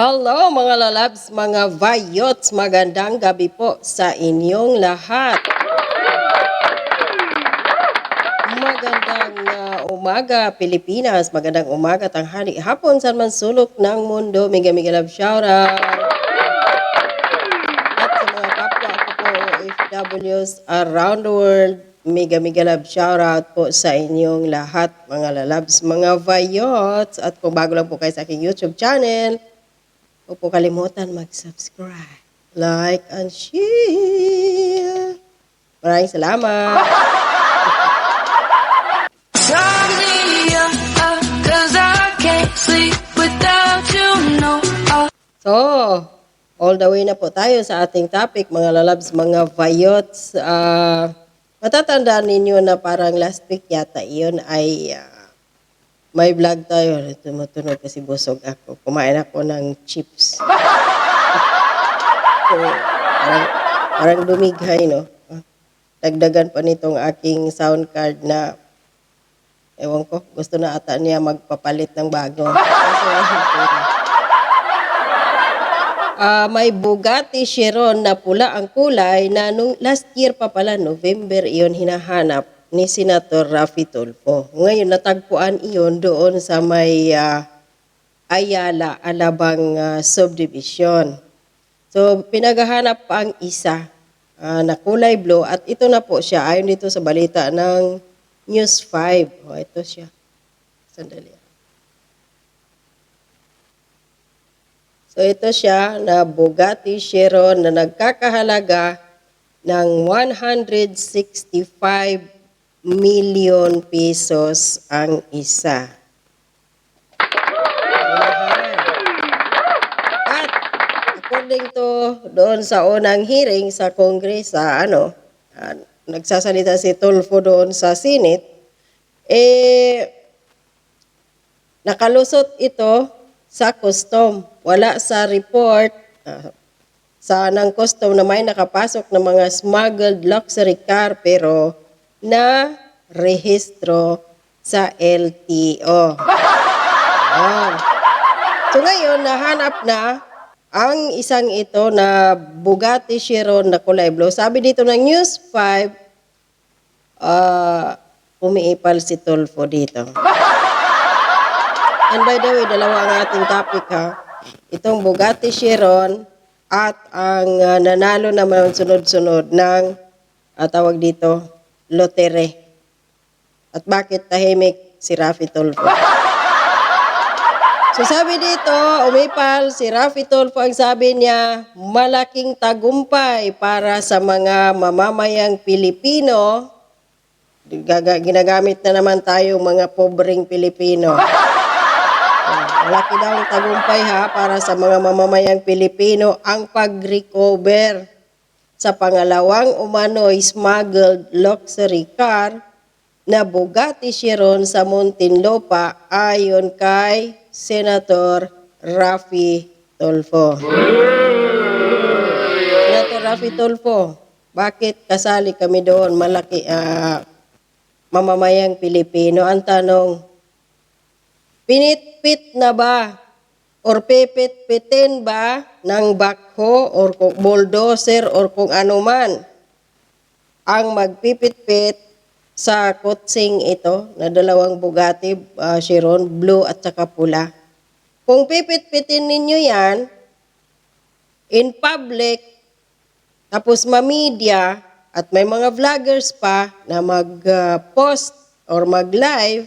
Hello mga lalabs, mga vayots, magandang gabi po sa inyong lahat. Magandang uh, umaga Pilipinas, magandang umaga tanghali, hapon saan man sulok ng mundo, mega mega love shoutout. At sa mga kapwa ko po OFWs around the world, mega mega love shoutout po sa inyong lahat mga lalabs, mga vayots. At kung bago lang po kayo sa aking YouTube channel, Huwag po kalimutan mag-subscribe, like, and share. Maraming salamat. So, all the way na po tayo sa ating topic, mga lalabs, mga vayots. Ah, matatandaan ninyo na parang last week yata iyon ay ah, may vlog tayo. Tumutunog kasi busog ako. Kumain ako ng chips. so, parang, parang dumighay, no? Dagdagan pa nitong aking sound card na ewan ko, gusto na ata niya magpapalit ng bago. Kasi pera. Ah, may Bugatti Chiron na pula ang kulay na nung last year pa pala, November, iyon hinahanap ni Senator Raffy Tulfo. Ngayon, natagpuan iyon doon sa may ah, Ayala, Alabang ah, Subdivision. So, pinaghahanap ang isa ah, na kulay blue at ito na po siya. Ayon dito sa balita ng News 5. O, ito siya. Sandali. So ito siya na Bugatti Chiron na nagkakahalaga ng 165 million pesos ang isa. At according to doon sa unang hearing sa Congress, ano, ah, nagsasalita si Tulfo doon sa Senate, eh, nakalusot ito sa custom. Wala sa report ah, sa ng custom na may nakapasok ng mga smuggled luxury car pero na rehistro sa LTO. Ayan. So ngayon, nahanap na ang isang ito na Bugatti Chiron na kulay blue. Sabi dito ng News 5, ah umiipal si Tulfo dito. And by the way, dalawa ang ating topic ha. Itong Bugatti Chiron at ang ah, nanalo naman sunod-sunod ng ah, tawag dito, lotere. At bakit tahimik si Rafi Tulfo? So sabi dito, umipal si Rafi Tulfo ang sabi niya, malaking tagumpay para sa mga mamamayang Pilipino. Ginagamit na naman tayo mga pobreng Pilipino. Malaki daw ang tagumpay ha para sa mga mamamayang Pilipino ang pag-recover sa pangalawang umano'y smuggled luxury car na Bugatti Chiron sa Muntinlupa ayon kay Senator Rafi Tulfo. Senator Rafi Tulfo, bakit kasali kami doon malaki ah, mamamayang Pilipino? Ang tanong, Pinitpit na ba or pipit-pitin ba ng bakho or bulldozer or kung ano man ang magpipit-pit sa kutsing ito na dalawang Bugatti ah, Chiron, blue at saka pula. Kung pipit-pitin ninyo yan in public, tapos ma-media at may mga vloggers pa na mag-post or mag-live,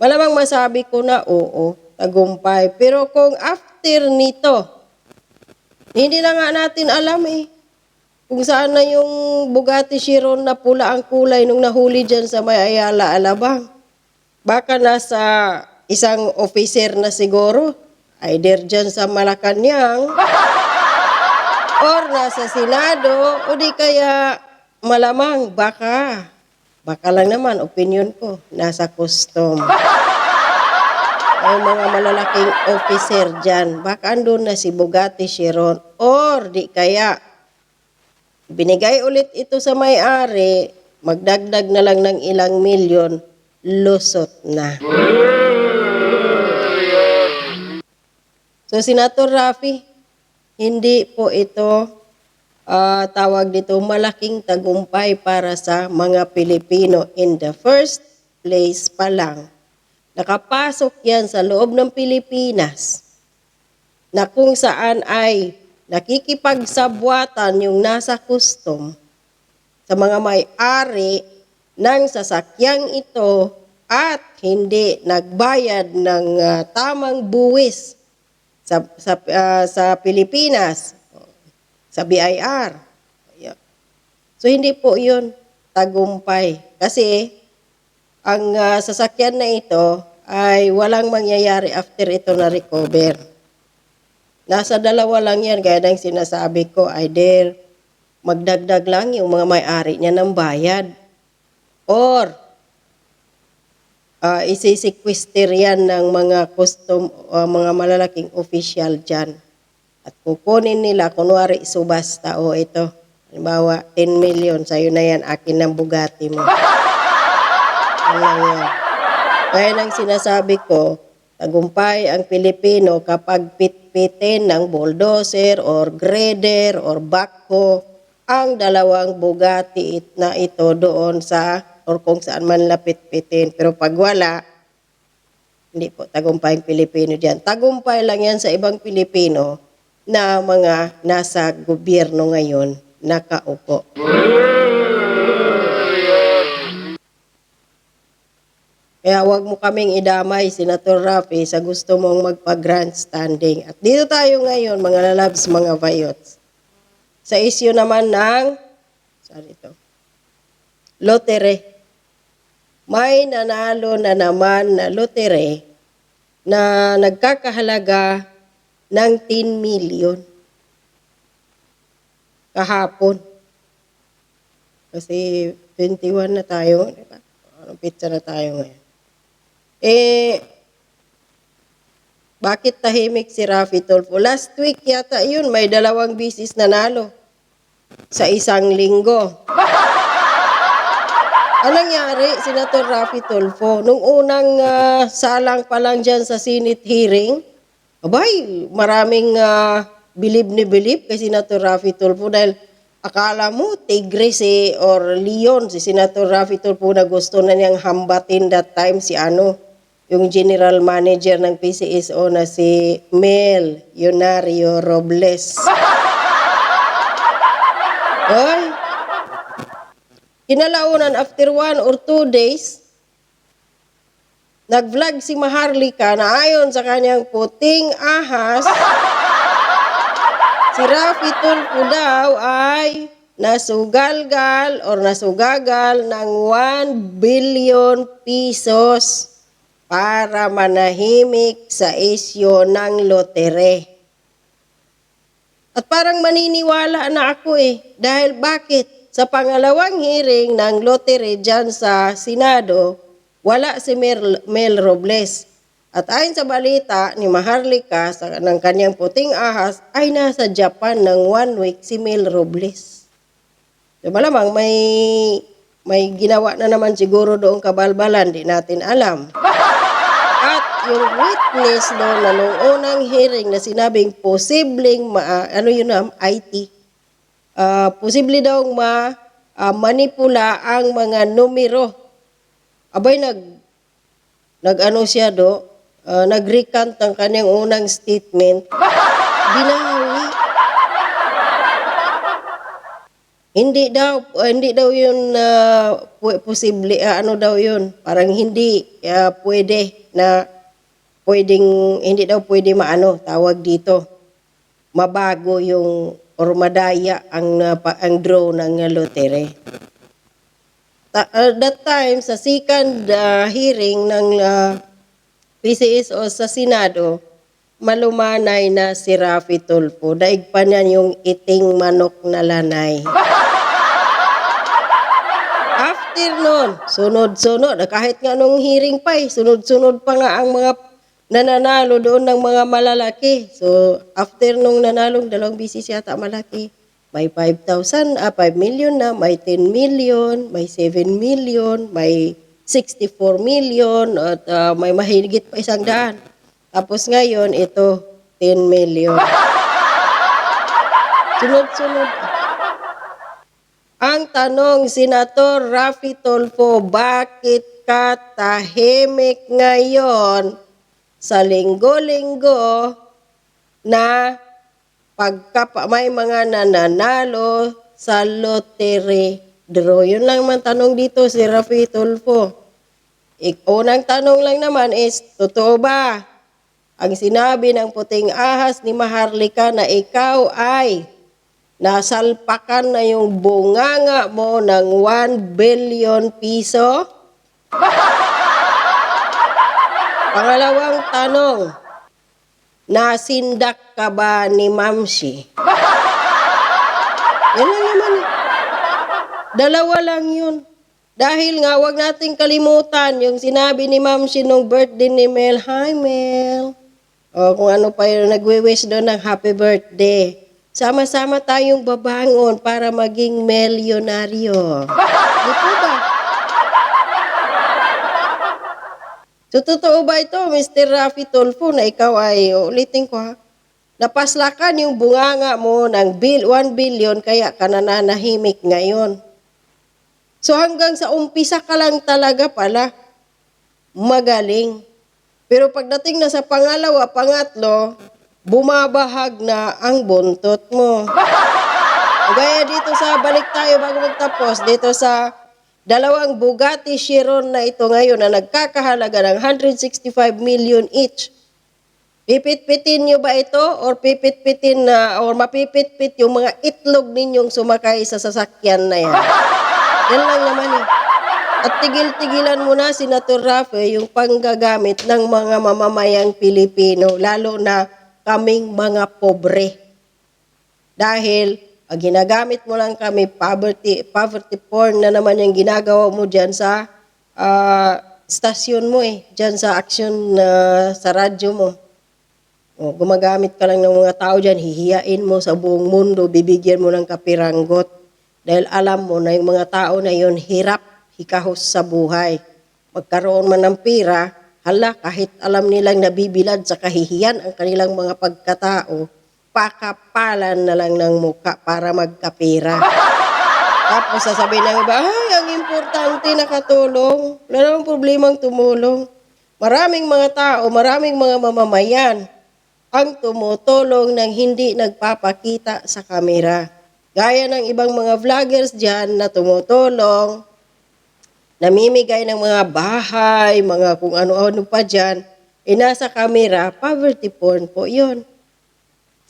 malamang masabi ko na oo, tagumpay. Pero kung after nito, hindi na nga natin alam eh. Kung saan na yung Bugatti Chiron na pula ang kulay nung nahuli dyan sa may Ayala, Alabang. Baka nasa isang officer na siguro, either dyan sa Malacanang, or nasa Senado, o di kaya malamang baka, baka lang naman, opinion ko, nasa custom. Ay mga malalaking officer dyan, baka andun na si Bugatti Chiron, or di kaya, binigay ulit ito sa may-ari, magdagdag na lang ng ilang milyon, lusot na. So, Senator Rafi, hindi po ito ah, tawag dito malaking tagumpay para sa mga Pilipino in the first place pa lang. Nakapasok yan sa loob ng Pilipinas na kung saan ay nakikipagsabwatan yung nasa custom sa mga may-ari ng sasakyang ito at hindi nagbayad ng ah, tamang buwis sa sa ah, sa Pilipinas sa BIR. So hindi po 'yun tagumpay kasi ang ah, sasakyan na ito ay walang mangyayari after ito na recover. Nasa dalawa lang yan, gaya ng sinasabi ko, either magdagdag lang yung mga may-ari niya ng bayad or uh, isisequester yan ng mga custom, uh, mga malalaking official dyan. At kukunin nila, kunwari subasta, o ito, halimbawa, 10 million, sa'yo na yan, akin ng Bugatti mo. Yan lang yan. Kaya nang sinasabi ko, tagumpay ang Pilipino kapag pitpitin ng bulldozer or grader or backhoe ang dalawang Bugatti it- na ito doon sa or kung saan man lapit-pitin. Pero pag wala, hindi po tagumpay ang Pilipino diyan. Tagumpay lang yan sa ibang Pilipino na mga nasa gobyerno ngayon nakaupo. Kaya wag mo kaming idamay, Senator Rafi, sa gusto mong magpa-grandstanding. At dito tayo ngayon, mga lalabs, mga vayots. Sa issue naman ng, saan ito? Lotere. May nanalo na naman na lotere na nagkakahalaga ng 10 million kahapon. Kasi 21 na tayo, di ba? Anong pizza na tayo ngayon? Eh, bakit tahimik si Rafi Tolfo? Last week yata yun, may dalawang bisis nanalo sa isang linggo. Anong nangyari, Senator Rafi Tolfo? Nung unang ah, salang pa lang dyan sa Senate hearing, abay, maraming uh, bilib ni bilib kay Senator Rafi Tolfo dahil akala mo tigre si or leon si Senator Rafi Tolfo na gusto na niyang hambatin that time si ano, yung general manager ng PCSO na si Mel Yonario Robles. Ay, Kinalaunan, after one or two days, nag-vlog si Maharlika na ayon sa kanyang puting ahas, si Rafi Tulfo daw ay nasugalgal or nasugagal ng 1 billion pesos para manahimik sa isyo ng lotere. At parang maniniwala na ako eh. Dahil bakit? Sa pangalawang hearing ng lotere dyan sa Senado, wala si Mel, Mel Robles. At ayon sa balita ni Maharlika sa, ng kanyang puting ahas, ay nasa Japan ng one week si Mel Robles. So, malamang may, may ginawa na naman siguro doong kabalbalan, di natin alam. Yung witness doon na nung unang hearing na sinabing posibleng ma, ano yun na, IT, ah, posible daw ma ah, manipula ang mga numero. Abay nag nag ano siya do, ah, nag-recant ng kanyang unang statement. Binawi. Hindi daw ah, hindi daw yun na posible ah, ano daw yun parang hindi ah, pwede na pwedeng hindi daw pwede maano tawag dito mabago yung or madaya ang pa- ang draw ng lotere. Ta- ah, that time sa second ah, hearing ng ah, PCSO sa Senado malumanay na si Rafi Tulfo. Daig pa niya yung iting manok na lanay. After nun, sunod-sunod, kahit nga nung hearing pa eh, sunod-sunod pa nga ang mga nananalo doon ng mga malalaki. So, after nung nanalong dalawang bisis yata malaki, may 5,000, ah, 5 million na, may 10 million, may 7 million, may 64 million, at ah, may mahigit pa isang daan. Tapos ngayon, ito, 10 million. Sunod-sunod. Ang tanong, Senator Rafi Tolfo, bakit ka tahimik ngayon sa linggo-linggo na pagka pa- may mga nananalo sa lottery draw? Yun lang man tanong dito si Rafi Tolfo. Ik- unang tanong lang naman is, totoo ba ang sinabi ng puting ahas ni Maharlika na ikaw ay nasalpakan na yung bunganga mo ng 1 billion piso? Pangalawang tanong, nasindak ka ba ni Mamsi? Yan lang naman eh. Dalawa lang yun. Dahil nga, wag nating kalimutan yung sinabi ni Mamsi nung birthday ni Mel. Hi, Mel. O kung ano pa yung nagwe-wish doon ng happy birthday. Sama-sama tayong babangon para maging milyonaryo. Di ba? So, totoo ba ito, Mr. Rafi Tolfo, na ikaw ay, ulitin ko ha, napaslakan yung bunganga mo ng bill, 1 billion, kaya ka nananahimik ngayon. So hanggang sa umpisa ka lang talaga pala, magaling. Pero pagdating na sa pangalawa, pangatlo, bumabahag na ang buntot mo. Gaya dito sa, balik tayo bago magtapos, dito sa dalawang Bugatti Chiron na ito ngayon na nagkakahalaga ng 165 million each. Pipit-pitin nyo ba ito or pipit-pitin na or mapipit-pit yung mga itlog ninyong sumakay sa sasakyan na yan? Yan lang naman eh. At tigil-tigilan mo na, Senator Rafe, yung panggagamit ng mga mamamayang Pilipino, lalo na kaming mga pobre. Dahil ginagamit mo lang kami, poverty, poverty porn na naman yung ginagawa mo dyan sa ah, stasyon mo eh, dyan sa action na sa radyo mo. O, gumagamit ka lang ng mga tao dyan, hihiyain mo sa buong mundo, bibigyan mo ng kapiranggot. Dahil alam mo na yung mga tao na yon hirap, hikahos sa buhay. Magkaroon man ng pira, hala, kahit alam nilang nabibilad sa kahihiyan ang kanilang mga pagkatao, pakapalan na lang ng muka para magkapira. Tapos sasabihin ng iba, ay, ang importante nakatulong. Wala namang problemang tumulong. Maraming mga tao, maraming mga mamamayan ang tumutulong ng hindi nagpapakita sa kamera. Gaya ng ibang mga vloggers dyan na tumutulong, namimigay ng mga bahay, mga kung ano-ano pa dyan, eh nasa kamera, poverty porn po yon.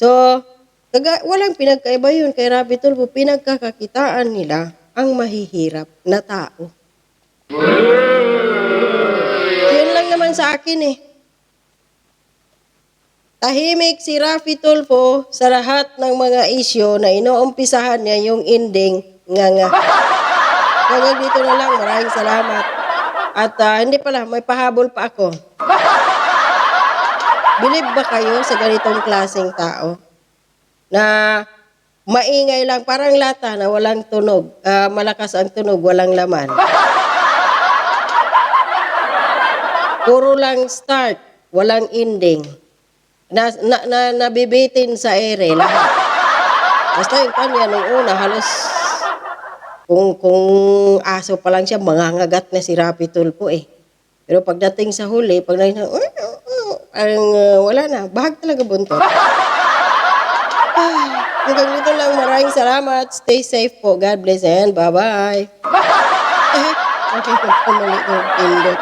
So, kaga, walang pinagkaiba yun kay Rabi Tulfo, pinagkakakitaan nila ang mahihirap na tao. Yun lang naman sa akin eh. Tahimik si Rafi Tulfo sa lahat ng mga isyo na inuumpisahan niya yung ending nga nga. Hanggang dito na lang. Maraming salamat. At ah, hindi pala, may pahabol pa ako. Bilib ba kayo sa ganitong klaseng tao? Na maingay lang, parang lata na walang tunog. Ah, malakas ang tunog, walang laman. Puro lang start, walang ending. Na, na, na, nabibitin sa ere lahat. Basta yung kanya nung una, halos kung, kung aso pa lang siya, mangangagat na si Rapi Tulpo eh. Pero pagdating sa huli, pag uh, uh, uh, parang uh, wala na, bahag talaga buntot. Ah, hanggang dito lang, maraming salamat. Stay safe po. God bless and bye-bye. Eh, okay, pumalik yung pindot.